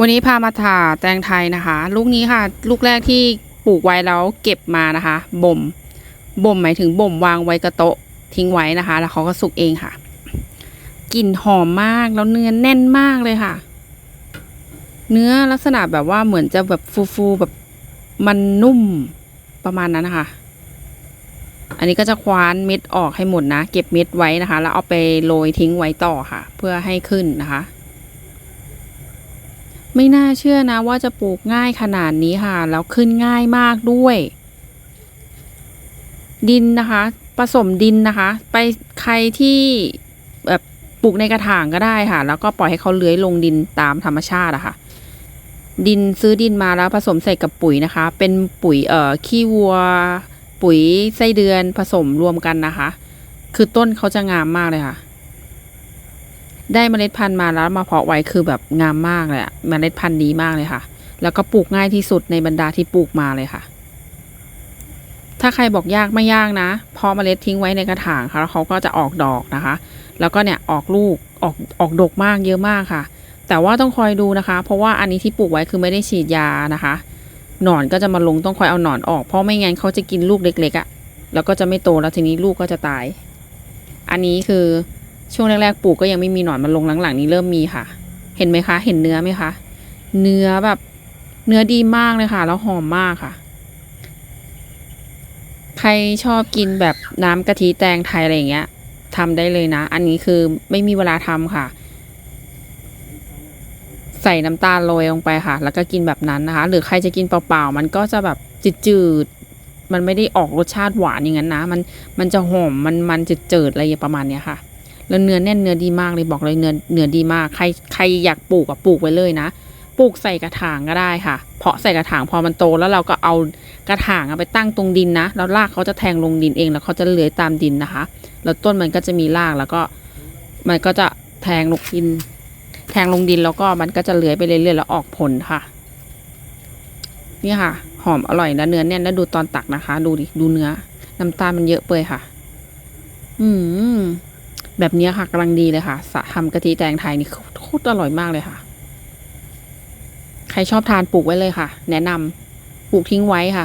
วันนี้พามาถ่าแตงไทยนะคะ ลูกนี้ค่ะ ลูกแรกที่ปลูกไว้แล้วเก็บมานะคะบ่มบ่มหมายถึงบ่มวางไว้กระโต๊ะทิ้งไว้นะคะ แล้วเขาก็สุกเองค่ะกลิ่นหอมมากแล้วเนื้อแน่นมากเลยค่ะ เนื้อลักษณะแบบว่าเหมือนจะแบบฟูๆแบบมันนุ่มประมาณนั้นนะคะ อันนี้ก็จะคว้านเม็ดออกให้หมดนะ เก็บเม็ดไว้นะคะ แล้วเอาไปโรยทิ้งไว้ต่อค่ะ เพื่อให้ขึ้นนะคะ ไม่น่าเชื่อนะว่าจะปลูกง่ายขนาดนี้ค่ะ แล้วขึ้นง่ายมากด้วย ดินนะคะผสมดินนะคะ ไปใครที่แบบปลูกในกระถางก็ได้ค่ะ แล้วก็ปล่อยให้เขาเลื้อยลงดินตามธรรมชาติอะค่ะ ดินซื้อดินมาแล้วผสมใส่กับปุ๋ยนะคะ เป็นปุ๋ยเอ่อขี้วัว ปุ๋ยไส้เดือนผสมรวมกันนะคะ คือต้นเขาจะงามมากเลยค่ะ ได้เมล็ดพันธุ์มาแล้วมาเพาะไว้คือแบบงามมากเลยอะเมล็ดพันธุ์ดีมากเลยค่ะ แล้วก็ปลูกง่ายที่สุดในบรรดาที่ปลูกมาเลยค่ะ ถ้าใครบอกยากไม่ยากนะ เพาะเมล็ดทิ้งไว้ในกระถางค่ะแล้วเขาก็จะออกดอกนะคะ แล้วก็เนี่ยออกลูกออกออกดกมากเยอะมากค่ะ แต่ว่าต้องคอยดูนะคะ เพราะว่าอันนี้ที่ปลูกไว้คือไม่ได้ฉีดยานะคะ หนอนก็จะมาลงต้องคอยเอาหนอนออก เพราะไม่งั้นเขาจะกินลูกเล็กๆอะ่ะ แล้วก็จะไม่โตแล้วทีนี้ลูกก็จะตาย อันนี้คือ ช่วงแรกๆปลูกก็ยังไม่มีหนอนมาลงหลังๆนี้เริ่มมีค่ะ เห็นไหมคะ เห็นเนื้อไหมคะ เนื้อแบบเนื้อดีมากเลยค่ะ แล้วหอมมากค่ะ ใครชอบกินแบบน้ำกะทิแตงไทยอะไรอย่างเงี้ยทำได้เลยนะ อันนี้คือไม่มีเวลาทำค่ะ ใส่น้ำตาลโรยลงไปค่ะ แล้วก็กินแบบนั้นนะคะ หรือใครจะกินเปล่าๆ มันก็จะแบบจืดๆ มันไม่ได้ออกรสชาติหวานอย่างนั้นนะ มันมันจะหอมมันมันจืดๆอะไรประมาณเนี้ยค่ะ แล้วเนื้อแน่นเนื้อดีมากเลยบอกเลยเนื้อเนื้อดีมาก ใครใครอยากปลูกอะปลูกไว้เลยนะปลูกใส่กระถางก็ได้ค่ะ เพาะใส่กระถางพอมันโตแล้วเราก็เอากระถางอะไปตั้งตรงดินนะแล้วรากเขาจะแทงลงดินเอง แล้วเขาจะเลื้อยตามดินนะคะ แล้วต้นมันก็จะมีรากแล้วก็มันก็จะแทงลงดิน แทงลงดินแล้วก็มันก็จะเลื้อยไปเรื่อยๆแล้วออกผลค่ะ นี่ค่ะ หอมอร่อยนะเนื้อแน่นแล้วดูตอนตักนะคะ ดูดิดูเนื้อ น้ำตาลมันเยอะเปื่อยค่ะ อืม แบบนี้ค่ะกำลังดีเลยค่ะสะทำกะทิแตงไทยนี่โคตรอร่อยมากเลยค่ะ ใครชอบทานปลูกไว้เลยค่ะ แนะนำปลูกทิ้งไว้ค่ะ